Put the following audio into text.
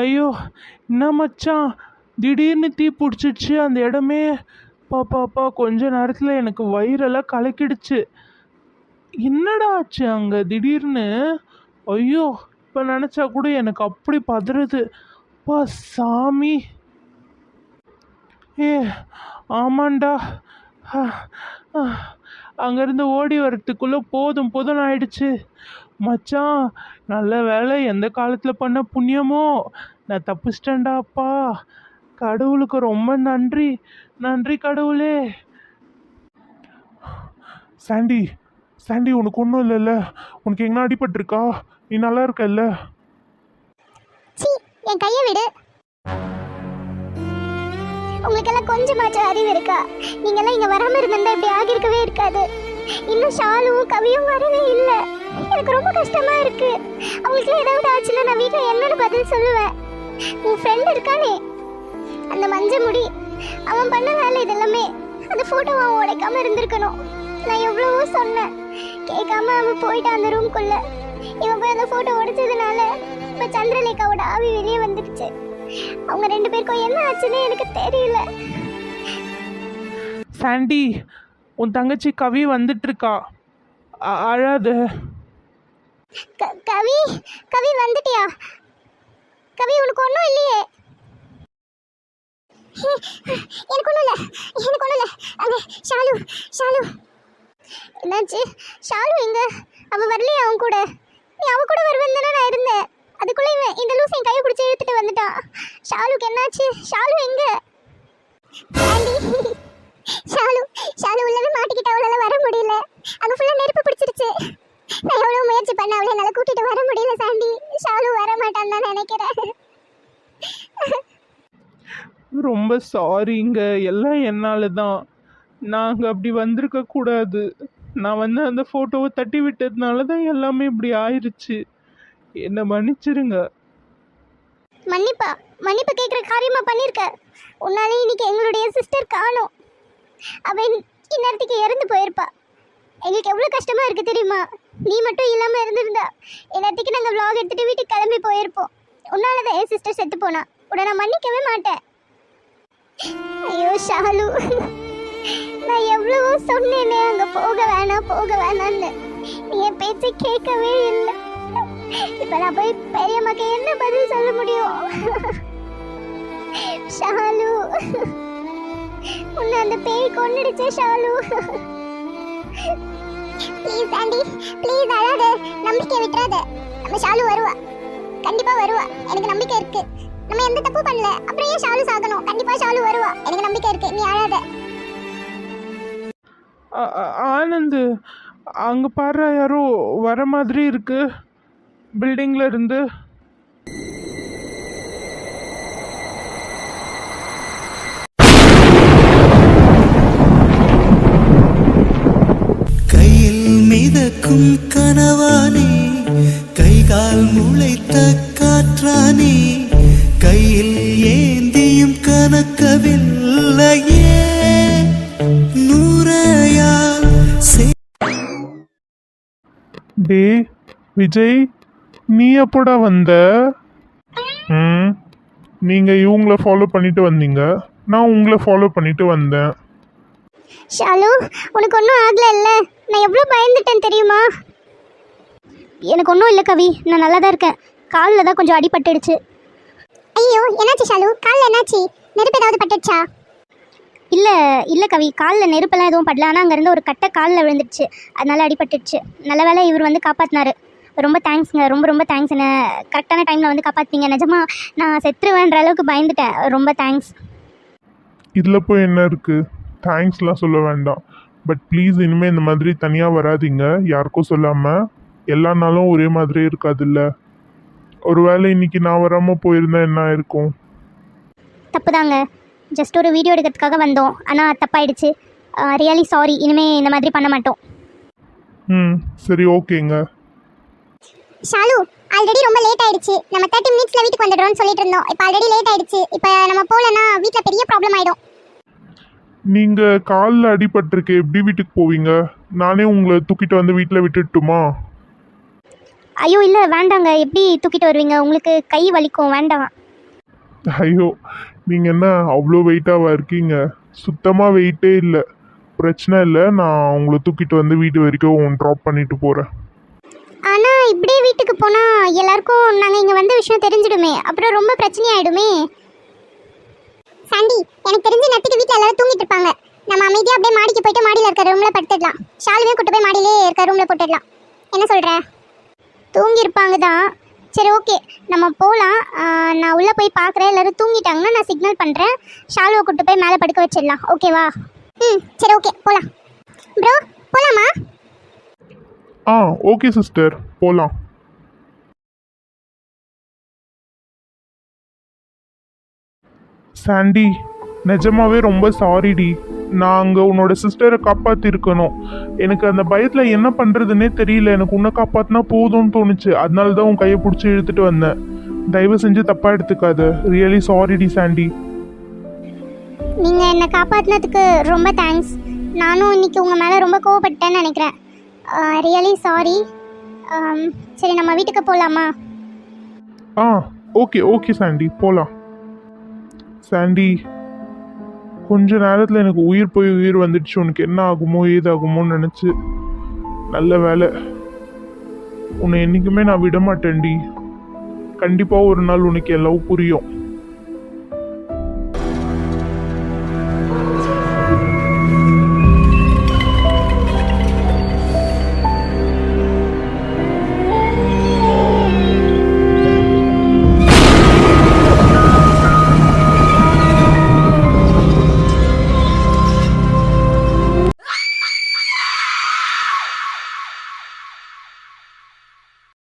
ஐயோ என்ன மச்சான்? திடீர்னு தீ பிடிச்சிடுச்சு அந்த இடமே. பாப்பாப்பா கொஞ்ச நேரத்தில் எனக்கு வயிறெல்லாம் கலக்கிடுச்சு. என்னடா ஆச்சு அங்கே திடீர்னு? ஐயோ இப்போ நினச்சா கூட எனக்கு அப்படி பதறுது. பா சாமி. ஏ ஆமாண்டா. அங்கேருந்து ஓடி வரத்துக்குள்ளே போதும் போதும் ஆயிடுச்சு. மச்சான் நல்ல வேலை. எந்த காலத்தில் பண்ண புண்ணியமோ? நான் தப்பிச்சிட்டேன்டா அப்பா. கடவுளுக்கு ரொம்ப நன்றி. நன்றி கடவுளே. சாண்டி சாண்டி உனக்கு ஒன்றும் இல்லைல்ல. உனக்கு எங்கன்னா அடிபட்டிருக்கா? நீ நல்லா இருக்கல்ல? சீ என் கையை விடு. உங்களுக்கெல்லாம் கொஞ்சமாச்சும் அறிவு இருக்கா? நீங்கெல்லாம் இங்க வராம இருந்திருந்தா இப்படி ஆகியிருக்கவே இருக்காது. இன்னும் ஷாலுவும் கவியும் வரவே இல்லை. எனக்கு ரொம்ப கஷ்டமா இருக்கு. அவங்களுக்கு ஏதாவது ஆச்சுன்னா நான் வீட்டில் என்னன்னு பதில் சொல்லுவேன். உன் ஃப்ரெண்ட் இருக்கானே? அந்த மஞ்ச முடி அவன் பண்ண வேலை இதெல்லாமே அந்த போட்டோ அவன் உடைக்காம இருந்திருக்கணும். நான் எவ்வளவோ சொன்னேன். கேட்காம அவன் போயிட்டான் அந்த ரூம்குள்ள இவன் போய் அந்த போட்டோ உடைச்சதுனால இப்ப சந்திரலேகாவோட ஆவி வெளியே வந்துடுச்சு. அவங்க ரெண்டு பேருக்கும் என்ன ஆச்சுன்னு எனக்கு தெரியல. சாண்டி உன் தங்கச்சி கவி வந்துட்டு இருக்கா கவி கவி வந்துட்டியா? கவி உனக்கு ஒன்றும் இல்லையே. எனக்கு ஒன்றும் இல்லை எனக்கு ஒன்றும் இல்லை. அங்கே ஷாலு ஷாலு. என்னாச்சு? ஷாலு எங்க அவ வரலையா அவன் கூட? நீ அவ கூட வருவேன் தானே நான் இருந்தேன். அதுக்குள்ளே இவன் இந்த லூஸ் என் கையை பிடிச்சி இழுத்துட்டு வந்துட்டான். ஷாலுக்கு என்னாச்சு? ஷாலு எங்க? ஆண்டி ஷாலு ஷாலு உள்ளவே மாட்டிக்கிட்ட அவளால வர முடியல. அங்க ஃபுல்லா நெருப்பு பிடிச்சிருச்சு. நான் எவ்வளவு முயற்சி பண்ண அவளை என்னால கூட்டிட்டு வர முடியல சாண்டி. ஷாலு வர மாட்டான்னு தான் நினைக்கிறேன். ரொம்ப சாரிங்க எல்லாம் என்னால் தான் நாங்கள் அப்படி வந்திருக்க கூடாது. நான் வந்து அந்த ஃபோட்டோவை தட்டி விட்டதுனால தான் எல்லாமே இப்படி ஆயிடுச்சு என்னை மன்னிச்சிருங்க. மன்னிப்பா. மன்னிப்பு கேட்குற காரியமா பண்ணிருக்க. உன்னாலே இன்னைக்கு எங்களுடைய சிஸ்டர் காணோம். அவன் இந்நேரத்துக்கு இறந்து போயிருப்பா. எங்களுக்கு எவ்வளோ கஷ்டமாக இருக்குது தெரியுமா? நீ மட்டும் இல்லாமல் இருந்திருந்தா எல்லாத்துக்கும் நாங்கள் vlog எடுத்துகிட்டு வீட்டுக்கு கிளம்பி போயிருப்போம். உன்னால தான் என் சிஸ்டர் செத்து போனா. உடனே நான் மன்னிக்கவே மாட்டேன். ஐயோ ஷாலு. நான் எவ்வளவோ சொன்னேனே அங்கே போக வேணாம் போக வேணாம்னு. நீ என் பேச்சு கேட்கவே இல்லை. இப்போ நான் போய் பெரியம்மாக்கு என்ன பதில் சொல்ல முடியும்? ஷாலு. உன்னை அந்த பேய் கொன்னுடுச்சே ஷாலு. ப்ளீஸ் ஆண்டி ப்ளீஸ் அழாத. நம்பிக்கை விட்டுறாத. நம்ம ஷாலு வருவா. கண்டிப்பா வருவா. எனக்கு நம்பிக்கை இருக்கு. நம்ம எந்த தப்பு பண்ணல. அப்புறம் ஏன் ஷாலு சாகணும்? கண்டிப்பா ஷாலு வருவா. எனக்கு நம்பிக்கை இருக்கு. நீ அழாத. ஆனந்த் அங்க ஆனந்து அங்கே பாரு யாரோ வர மாதிரி இருக்கு. பில்டிங்கில் இருந்து. பிறக்கும் கனவானே. கைகால் முளைத்த காற்றானே. கையில் ஏந்தியும் கணக்கவில்லையே நூறையால் டே விஜய் நீ எப்போடா வந்த? ம்? நீங்கள் இவங்கள ஃபாலோ பண்ணிட்டு வந்தீங்க. நான் உங்களை ஃபாலோ பண்ணிட்டு வந்தேன். ஷாலு உனக்கு ஒன்றும் ஆகல இல்ல. நான் எவ்வளோ பயந்துட்டேன் தெரியுமா? எனக்கு ஒன்றும் இல்லை கவி. நான் நல்லா தான் இருக்கேன். காலில் தான் கொஞ்சம் அடிபட்டுடுச்சு. ஐயோ என்னாச்சு ஷாலு? காலில் என்னாச்சு? நெருப்பு ஏதாவது பட்டுடுச்சா? இல்லை இல்லை கவி. காலில் நெருப்பெல்லாம் எதுவும் படல. ஆனால் அங்கேருந்து ஒரு கட்டை காலில் விழுந்துடுச்சு. அதனால அடிபட்டுடுச்சு. நல்ல வேளை இவர் வந்து காப்பாற்றினாரு ரொம்ப தேங்க்ஸ்ங்க ரொம்ப ரொம்ப தேங்க்ஸ் என்ன கரெக்டான டைமில் வந்து காப்பாற்றிங்க நிஜமா நான் செத்துருவேன்ற அளவுக்கு பயந்துட்டேன். ரொம்ப தேங்க்ஸ் இதில் போய் என்ன இருக்குது தேங்க்ஸ்லாம் சொல்ல வேண்டாம். பட் ப்ளீஸ் இனிமேல் இந்த மாதிரி தனியாக வராதீங்க. யாருக்கும் சொல்லாமல் எல்லா நாளும் ஒரே மாதிரியே இருக்காதுல்ல. ஒருவேளை இன்னைக்கு நான் வராமல் போயிருந்தா என்ன ஆயிருக்கும்? தப்பு தாங்க ஜஸ்ட் ஒரு வீடியோ எடுக்கிறதுக்காக வந்தோம். ஆனால் தப்பாயிடுச்சு. ரியலி சாரி இனிமேல் இந்த மாதிரி பண்ண மாட்டோம். ம் சரி ஓகேங்க. ஷாலு ஆல்ரெடி ரொம்ப லேட் ஆயிடுச்சு. நம்ம தேர்ட்டி மினிட்ஸ்ல வீட்டுக்கு வந்துடுறோம்னு சொல்லிட்டு இருந்தோம். இப்போ ஆல்ரெடி லேட் ஆயிடுச்சு. இப்போ நம்ம போகலன்னா வீட்டில் பெரிய ப்ராப்ளம் ஆயிடும். நீங்கள் காலில் அடிபட்டிருக்கு எப்படி வீட்டுக்கு போவீங்க? நானே உங்களை தூக்கிட்டு வந்து வீட்டில் விட்டுட்டுமா? ஐயோ இல்லை வேண்டாங்க. எப்படி தூக்கிட்டு வருவீங்க? உங்களுக்கு கை வலிக்கும். வேண்டாம். ஐயோ நீங்கள் என்ன அவ்வளோ வெயிட்டாவா இருக்கீங்க? சுத்தமாக வெயிட்டே இல்லை. பிரச்சனை இல்லை. நான் உங்களை தூக்கிட்டு வந்து வீட்டு வரைக்கும் ட்ராப் பண்ணிட்டு போகிறேன் ஆனால் இப்படியே வீட்டுக்கு போனால் எல்லாருக்கும் நாங்கள் இங்கே வந்த விஷயம் தெரிஞ்சிடுமே. அப்புறம் ரொம்ப பிரச்சனை ஆயிடுமே சாண்டி எனக்கு தெரிஞ்சு நேரத்துக்கு வீட்டில் எல்லாரும் தூங்கிட்டு இருப்பாங்க. நம்ம அமைதியாக அப்படியே மாடிக்கு போயிட்டு மாடியில் இருக்க ரூமில் படுத்துடலாம். ஷாலுமே கூட்டு போய் மாடியிலே இருக்க ரூமில் போட்டுடலாம். என்ன சொல்கிற தூங்கியிருப்பாங்க தான் சரி ஓகே நம்ம போகலாம் நான் உள்ளே போய் பார்க்குறேன். எல்லோரும் தூங்கிட்டாங்கன்னா நான் சிக்னல் பண்ணுறேன் ஷாலுவை கூட்டு போய் மேலே படுக்க வச்சிடலாம். ஓகேவா ம் சரி ஓகே போகலாம் ப்ரோ போகலாமா ஆ ஓகே சிஸ்டர் போகலாம் சாண்டி நிஜமாவே ரொம்ப சாரிடி நான் அங்கே உன்னோட சிஸ்டரை காப்பாற்றிருக்கணும் எனக்கு அந்த பயத்தில் என்ன பண்ணுறதுனே தெரியல. எனக்கு உன்னை காப்பாற்றினா போதும்னு தோணுச்சு. அதனால தான் உன் கையை பிடிச்சி இழுத்துட்டு வந்தேன். தயவு செஞ்சு தப்பாக எடுத்துக்காத. ரியலி சாரிடி சாண்டி. நீங்கள் என்னை காப்பாற்றினதுக்கு ரொம்ப தேங்க்ஸ் நானும் இன்னைக்கு உங்கள் மேலே ரொம்ப கோவப்பட்டேன்னு நினைக்கிறேன். ரியலி சாரி சரி நம்ம வீட்டுக்கு போகலாமா ஆ ஓகே ஓகே சாண்டி. போகலாம் சாண்டி கொஞ்ச நேரத்தில் எனக்கு உயிர் போய் உயிர் வந்துடுச்சு. உனக்கு என்ன ஆகுமோ ஏதாகுமோன்னு நினச்சி நல்ல வேலை உன்னை என்றைக்குமே நான் விட மாட்டேன்டி. கண்டிப்பாக ஒரு நாள் உனக்கு எல்லாம் புரியும்.